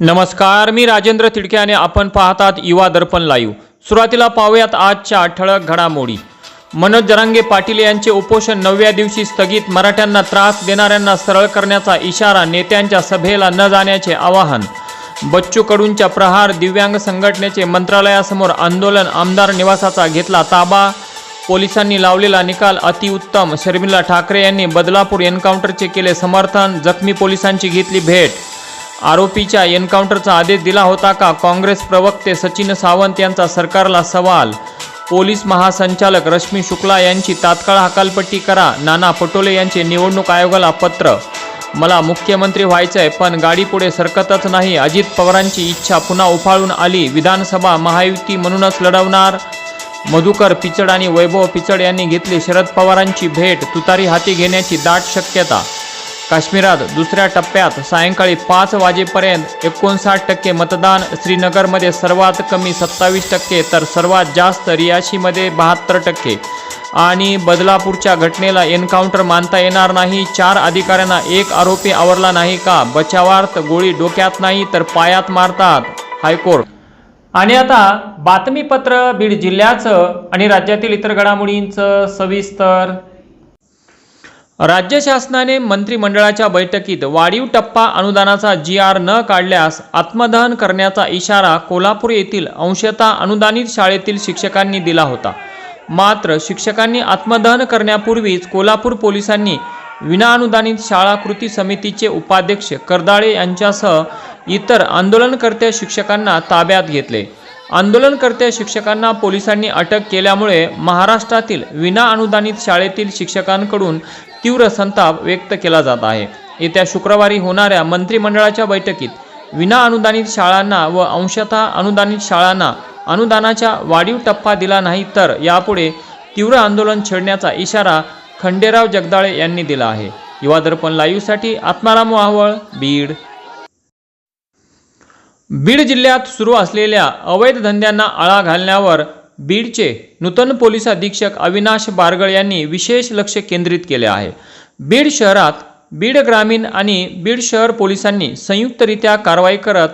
नमस्कार मी राजेंद्र तिडके आणि आपण पाहतात युवा दर्पण लाईव्ह. सुरुवातीला पाहूयात आजच्या ठळक घडामोडी. मनोज जरांगे पाटील यांचे उपोषण नवव्या दिवशी स्थगित मराठ्यांना त्रास देणाऱ्यांना सरळ करण्याचा इशारा नेत्यांच्या सभेला न जाण्याचे आवाहन. बच्चू कडूंच्या प्रहार दिव्यांग संघटनेचे मंत्रालयासमोर आंदोलन आमदार निवासाचा घेतला ताबा. पोलिसांनी लावलेला निकाल अतिउत्तम शर्मिला ठाकरे यांनी बदलापूर एन्काउंटरचे केले समर्थन. जखमी पोलिसांची घेतली भेट. आरोपीच्या एन्काउंटरचा आदेश दिला होता का? काँग्रेस प्रवक्ते सचिन सावंत यांचा सरकारला सवाल. पोलीस महासंचालक रश्मी शुक्ला यांची तात्काळ हकालपट्टी करा. नाना पटोले यांचे निवडणूक आयोगाला पत्र. मला मुख्यमंत्री व्हायचं आहे पण गाडी पुढे सरकतच नाही. अजित पवारांची इच्छा पुन्हा उफाळून आली. विधानसभा महायुती म्हणूनच लढवणार? मधुकर पिचड आणि वैभव पिचड यांनी घेतली शरद पवारांची भेट. तुतारी हाती घेण्याची दाट शक्यता काश्मीरात दुसऱ्या टप्प्यात सायंकाळी पाच वाजेपर्यंत एकोणसाठ टक्के मतदान. श्रीनगरमध्ये सर्वात कमी सत्तावीस टक्के तर सर्वात जास्त रियाशीमध्ये बहात्तर टक्के. आणि बदलापूरच्या घटनेला एन्काउंटर मानता येणार नाही. चार अधिकाऱ्यांना एक आरोपी आवरला नाही का? बचावार्थ गोळी डोक्यात नाही तर पायात मारतात हायकोर्ट. आणि आता बातमीपत्र बीड जिल्ह्याचं आणि राज्यातील इतर घडामोडींचं सविस्तर. राज्य शासनाने मंत्रिमंडळाच्या बैठकीत वाढीव टप्पा अनुदानाचा जी आर न काढल्यास आत्मदहन करण्याचा इशारा कोल्हापूर येथील अंशतः अनुदानित शाळेतील शिक्षकांनी दिला होता. मात्र शिक्षकांनी आत्मदहन करण्यापूर्वीच कोल्हापूर पोलिसांनी विनाअनुदानित शाळा कृती समितीचे उपाध्यक्ष करदाळे यांच्यासह इतर आंदोलनकर्त्या शिक्षकांना ताब्यात घेतले. आंदोलनकर्त्या शिक्षकांना पोलिसांनी अटक केल्यामुळे महाराष्ट्रातील विनाअनुदानित शाळेतील शिक्षकांकडून तीव्र संताप व्यक्त केला जात आहे. येत्या शुक्रवारी होणाऱ्या मंत्रिमंडळाच्या बैठकीत विना अनुदानित शाळांना व अंशतः अनुदानित शाळांना अनुदानाच्या वाढीव टप्पा दिला नाही तर यापुढे तीव्र आंदोलन छेडण्याचा इशारा खंडेराव जगदाळे यांनी दिला आहे. युवा दर्पण लाईव्हसाठी आत्माराम वाहवळ बीड. बीड जिल्ह्यात सुरू असलेल्या अवैध धंद्यांना आळा घालण्यावर बीडचे नूतन पोलीस अधीक्षक अविनाश बारगळ यांनी विशेष लक्ष केंद्रित केले आहे. बीड शहरात बीड ग्रामीण आणि बीड शहर पोलिसांनी संयुक्तरित्या कारवाई करत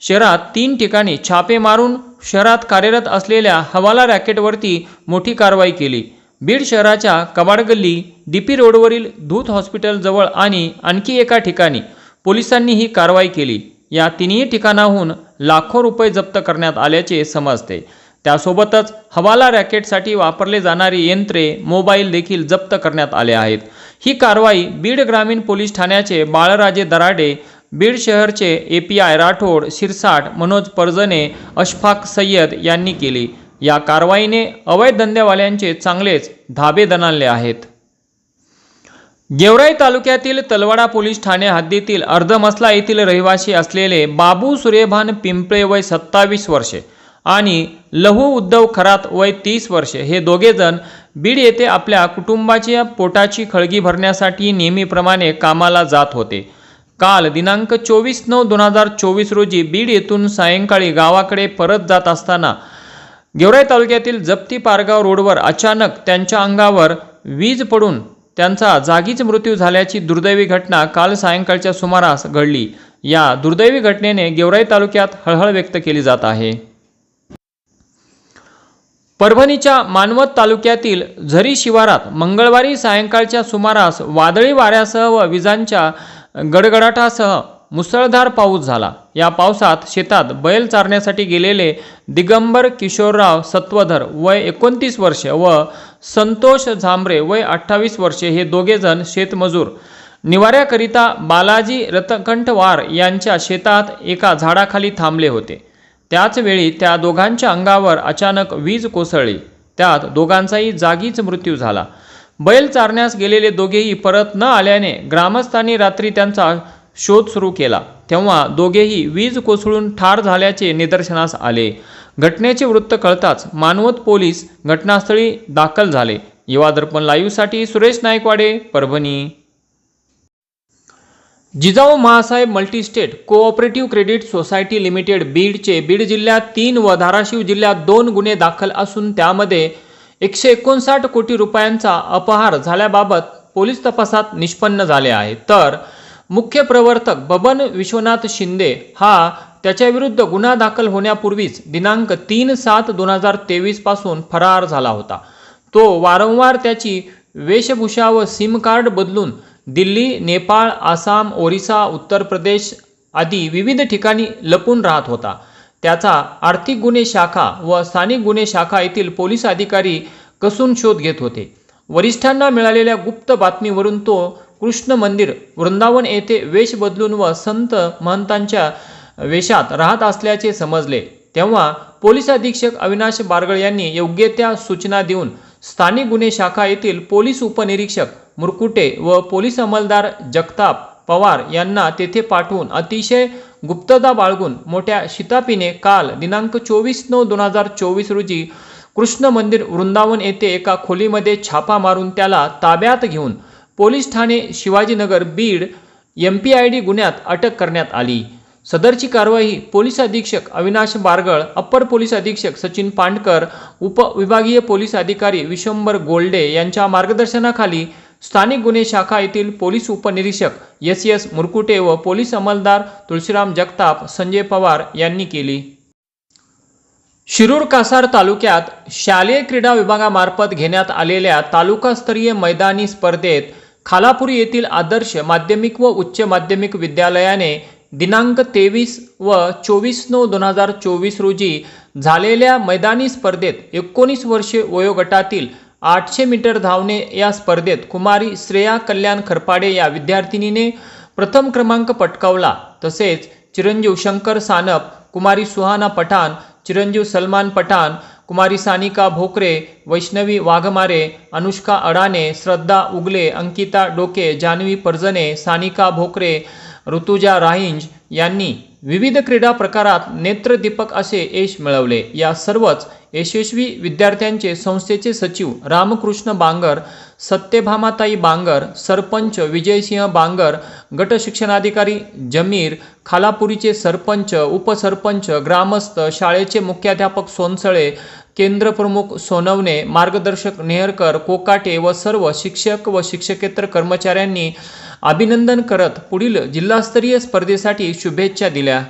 शहरात तीन ठिकाणी छापे मारून शहरात कार्यरत असलेल्या हवाला रॅकेटवरती मोठी कारवाई केली. बीड शहराच्या कबाडगल्ली डी पी रोडवरील धूत हॉस्पिटलजवळ आणि आणखी एका ठिकाणी पोलिसांनी ही कारवाई केली. या तिन्ही ठिकाणाहून लाखो रुपये जप्त करण्यात आल्याचे समजते. त्यासोबतच हवाला रॅकेटसाठी वापरले जाणारी यंत्रे मोबाईल देखील जप्त करण्यात आले आहेत. ही कारवाई बीड ग्रामीण पोलीस ठाण्याचे Balraje Darade Beed शहरचे A P I Rathod Shirsat Manoj Parjane Ashfaq Sayyed यांनी केली. या कारवाईने अवैध धंदेवाल्यांचे चांगलेच धाबे दणाणले आहेत. गेवराई तालुक्यातील तलवाडा पोलीस ठाणे हद्दीतील अर्धमसला येथील रहिवासी असलेले बाबू सूर्यभान पिंपळे वय सत्तावीस वर्षे. आणि लहू उद्धव खरात वय तीस वर्षे. हे दोघेजण बीड येथे आपल्या कुटुंबाच्या पोटाची खळगी भरण्यासाठी नेहमीप्रमाणे कामाला जात होते. काल दिनांक चोवीस नऊ दोन हजार चोवीस रोजी बीड येथून सायंकाळी गावाकडे परत जात असताना गेवराई तालुक्यातील जप्ती पारगाव रोडवर अचानक त्यांच्या अंगावर वीज पडून त्यांचा जागीच मृत्यू झाल्याची दुर्दैवी घटना काल सायंकाळच्या सुमारास घडली. या दुर्दैवी घटनेने गेवराई तालुक्यात हळहळ व्यक्त केली जात आहे. परभणीच्या मानवत तालुक्यातील झरी शिवारात मंगळवारी सायंकाळच्या सुमारास वादळी वाऱ्यासह व विजांच्या गडगडाटासह मुसळधार पाऊस झाला. या पावसात शेतात बैल चारण्यासाठी गेलेले दिगंबर किशोरराव सत्वधर वय एकोणतीस वर्षे व संतोष झांबरे वय अठ्ठावीस वर्षे हे दोघेजण शेतमजूर. निवाऱ्याकरिता बालाजी रतकंठवार यांच्या शेतात एका झाडाखाली थांबले होते. त्याचवेळी त्या दोघांच्या अंगावर अचानक वीज कोसळली. त्यात दोघांचाही जागीच मृत्यू झाला. बैल चारण्यास गेलेले दोघेही परत न आल्याने ग्रामस्थांनी रात्री त्यांचा शोध सुरू केला. तेव्हा दोघेही वीज कोसळून ठार झाल्याचे निदर्शनास आले. घटनेचे वृत्त कळताच मानवत पोलीस घटनास्थळी दाखल झाले. Yuva Darpan लाईव्हसाठी Suresh Naikwade Parbhani. Jijau Mahasaheb multistate cooperative credit society limited बीडचे बीड जिल्ह्यात तीन व धाराशिव जिल्ह्यात दोन गुन्हे दाखल असून त्यामध्ये एकशे एकोणसाठ कोटी रुपयांचा अपहार झाल्याबाबत पोलीस तपासात निष्पन्न झाले आहे. तर मुख्य प्रवर्तक बबन विश्वनाथ शिंदे हा त्याच्याविरुद्ध गुन्हा दाखल होण्यापूर्वीच दिनांक तीन सात दोन हजार तेवीसपासून फरार झाला होता. तो वारंवार त्याची वेशभूषा व सिम कार्ड बदलून दिल्ली नेपाळ आसाम ओरिसा उत्तर प्रदेश आदी विविध ठिकाणी लपून राहत होता. त्याचा आर्थिक गुन्हे शाखा व स्थानिक गुन्हे शाखा येथील पोलीस अधिकारी कसून शोध घेत होते. वरिष्ठांना मिळालेल्या गुप्त बातमीवरून तो कृष्ण मंदिर वृंदावन येथे वेश बदलून व संत महंतांच्या वेशात राहत असल्याचे समजले. तेव्हा पोलीस अधीक्षक अविनाश बारगळ यांनी योग्य त्या सूचना देऊन स्थानिक गुन्हे शाखा येथील पोलीस उपनिरीक्षक मुरकुटे व पोलीस अंमलदार जगताप पवार यांना तेथे पाठवून अतिशय गुप्तता बाळगून मोठ्या शितापीने काल दिनांक चोवीस नऊ दोन हजार चोवीस रोजी कृष्ण मंदिर वृंदावन येथे एका खोलीमध्ये छापा मारून त्याला ताब्यात घेऊन police Thane Shivajinagar Beed M P I D गुन्ह्यात अटक करण्यात आली. सदरची कारवाई पोलीस अधीक्षक अविनाश बारगळ अप्पर पोलीस अधीक्षक सचिन पांडकर उपविभागीय पोलीस अधिकारी विश्वंभर गोल्डे यांच्या मार्गदर्शनाखाली स्थानिक गुन्हे शाखा येथील पोलीस उपनिरीक्षक एस एस मुरकुटे व पोलीस अंमलदार तुळशीराम जगताप संजय पवार यांनी केली. शिरूर कासार तालुक्यात शालेय क्रीडा विभागामार्फत घेण्यात आलेल्या तालुकास्तरीय मैदानी स्पर्धेत खालापूर येथील आदर्श माध्यमिक व उच्च माध्यमिक विद्यालयाने दिनांक तेवीस व चोवीस नऊ दोन हजार चोवीस रोजी झालेल्या मैदानी स्पर्धेत एकोणीस वर्षे वयोगटातील आठशे मीटर धावणे या स्पर्धेत कुमारी श्रेया कल्याण खरपाडे या विद्यार्थिनीने प्रथम क्रमांक पटकावला. तसेच चिरंजीव शंकर सानप कुमारी सुहाना पठाण चिरंजीव सलमान पठाण कुमारी सानिका भोकरे वैष्णवी वाघमारे अनुष्का अडाणे श्रद्धा उगले अंकिता डोके जान्हवी परजने सानिका भोकरे ऋतुजा राहिंज यांनी विविध क्रीडा प्रकारात नेत्रदीपक असे यश मिळवले. या सर्वच यशस्वी विद्यार्थ्यांचे संस्थेचे सचिव रामकृष्ण बांगर सत्यभामाताई बांगर सरपंच विजयसिंह बांगर गट शिक्षणाधिकारी जमीर खालापुरीचे सरपंच उपसरपंच ग्रामस्थ शाळेचे मुख्याध्यापक सोनसळे केंद्रप्रमुख सोनवणे मार्गदर्शक नेहरकर कोकाटे व सर्व शिक्षक व शिक्षकेतर कर्मचाऱ्यांनी अभिनंदन करत पुढील जिल्हास्तरीय स्पर्धेसाठी शुभेच्छा दिल्या.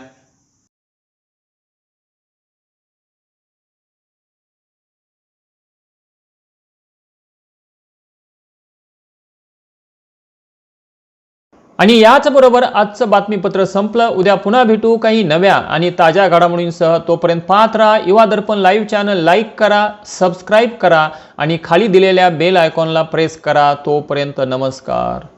आणि याचबरोबर आजचं बातमीपत्र संपलं. उद्या पुन्हा भेटू काही नव्या आणि ताज्या घडामोडींसह. तोपर्यंत पाहत राहा Yuva Darpan live channel like करा सबस्क्राईब करा आणि खाली दिलेल्या बेल आयकॉनला प्रेस करा. तोपर्यंत नमस्कार.